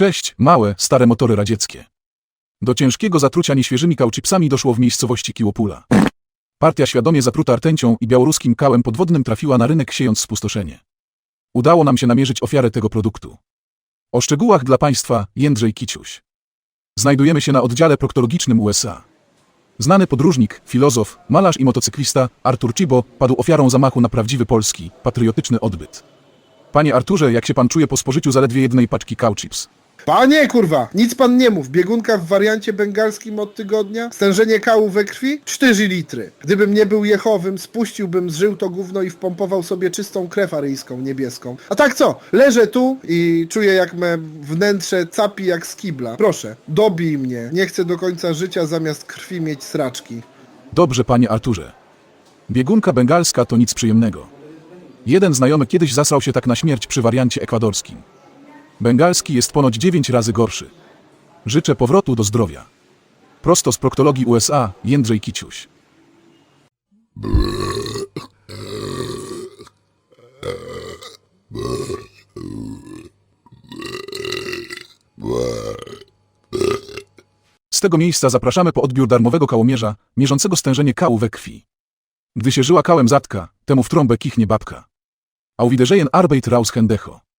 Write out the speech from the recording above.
Cześć, małe, stare motory radzieckie. Do ciężkiego zatrucia nieświeżymi kauczypsami doszło w miejscowości Kiłopula. Partia świadomie zatruta rtęcią i białoruskim kałem podwodnym trafiła na rynek siejąc spustoszenie. Udało nam się namierzyć ofiarę tego produktu. O szczegółach dla Państwa Jędrzej Kiciuś. Znajdujemy się na oddziale proktologicznym USA. Znany podróżnik, filozof, malarz i motocyklista Artur Cibo padł ofiarą zamachu na prawdziwy polski, patriotyczny odbyt. Panie Arturze, jak się pan czuje po spożyciu zaledwie jednej paczki cowchips? Panie kurwa, nic pan nie mów. Biegunka w wariancie bengalskim od tygodnia, stężenie kału we krwi 4 litry. Gdybym nie był jechowym, spuściłbym z żył to gówno i wpompował sobie czystą krew aryjską, niebieską. A tak co? Leżę tu i czuję jak me wnętrze capi jak z kibla. Proszę, dobij mnie. Nie chcę do końca życia zamiast krwi mieć sraczki. Dobrze, panie Arturze. Biegunka bengalska to nic przyjemnego. Jeden znajomy kiedyś zasrał się tak na śmierć przy wariancie ekwadorskim. Bengalski jest ponoć 9 razy gorszy. Życzę powrotu do zdrowia. Prosto z proktologii USA, Jędrzej Kiciuś. Z tego miejsca zapraszamy po odbiór darmowego kałomierza, mierzącego stężenie kału we krwi. Gdy się żyła kałem zatka, temu w trąbę kichnie babka. Au wiedersehen Arbeit raus Hendecho.